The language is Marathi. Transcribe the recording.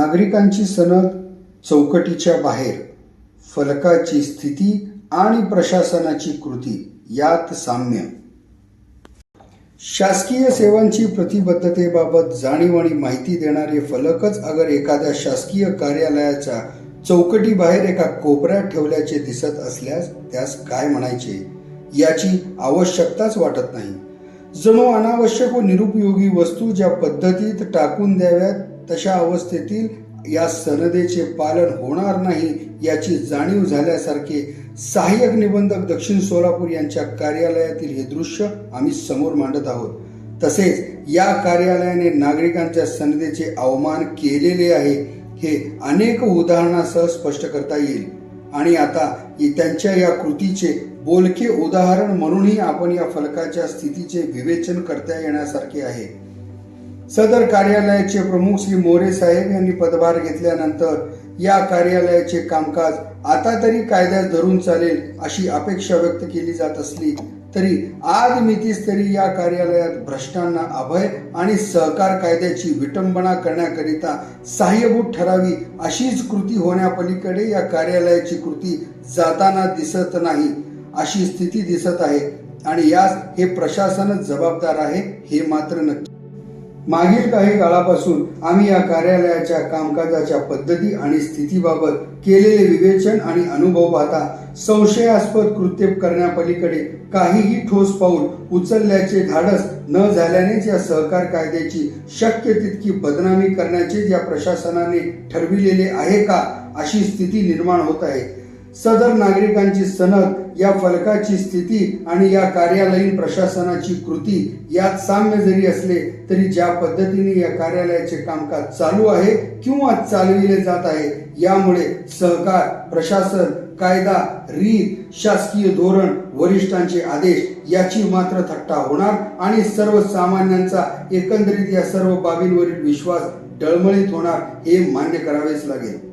नागरिकांची सनद चौकटीच्या बाहेर फलकाची स्थिती आणि प्रशासनाची कृती यात साम्य. शासकीय सेवांची प्रतिबद्धतेबाबत जाणीव आणि माहिती देणारे फलकच अगर एखाद्या शासकीय कार्यालयाच्या चौकटी बाहेर एका कोपऱ्यात ठेवल्याचे दिसत असल्यास त्यास काय म्हणायचे? याची आवश्यकताच वाटत नाही. जणू अनावश्यक व निरुपयोगी वस्तू ज्या पद्धतीत टाकून द्याव्यात तशा अवस्थेतील या सनदेचे पालन होणार नाही याची जाणीव झाल्यासारखे सहाय्यक निबंधक दक्षिण सोलापूर यांच्या कार्यालयातील हे दृश्य आम्ही समोर मांडत आहोत. तसेच या कार्यालयाने नागरिकांच्या सनदेचे अवमान केलेले आहे हे अनेक उदाहरणासह स्पष्ट करता येईल. आणि आता त्यांच्या या कृतीचे बोलके उदाहरण म्हणूनही आपण या फलकाच्या स्थितीचे विवेचन करता येण्यासारखे आहे. सदर कार्यालयाचे प्रमुख श्री मोरे साहेब यांनी पदभार घेतल्यानंतर या कार्यालयाचे कामकाज आता तरी कायद्यात धरून चालेल अशी अपेक्षा व्यक्त केली जात असली तरी आज मितीस तरी या कार्यालयात भ्रष्टांना अभय आणि सहकार कायद्याची विटंबना करण्याकरिता सहाय्यभूत ठरावी अशीच कृती होण्यापलीकडे या कार्यालयाची कृती जाताना दिसत नाही अशी स्थिती दिसत आहे. आणि यास हे प्रशासनच जबाबदार आहे हे मात्र नक्की. मागील काही काळापासून आम्ही या कार्यालयाच्या कामकाजाच्या पद्धती आणि स्थितीबाबत केलेले विवेचन आणि अनुभव पाहता संशयास्पद कृत्य करण्यापलीकडे काहीही ठोस पाऊल उचलल्याचे धाडस न झाल्यानेच या सहकार कायद्याची शक्य तितकी बदनामी करण्याचे या प्रशासनाने ठरविलेले आहे का अशी स्थिती निर्माण होत आहे. सदर नागरिकांची सनद या फलकाची स्थिती आणि या कार्यालयीन प्रशासनाची कृती यात साम्य जरी असले तरी ज्या पद्धतीने या कार्यालयाचे कामकाज चालू आहे किंवा चालविले जात आहे यामुळे सहकार प्रशासन कायदा रीत शासकीय धोरण वरिष्ठांचे आदेश याची मात्र थट्टा होणार आणि सर्वसामान्यांचा एकंदरीत या सर्व बाबींवरील विश्वास डळमळीत होणार हे मान्य करावेच लागेल.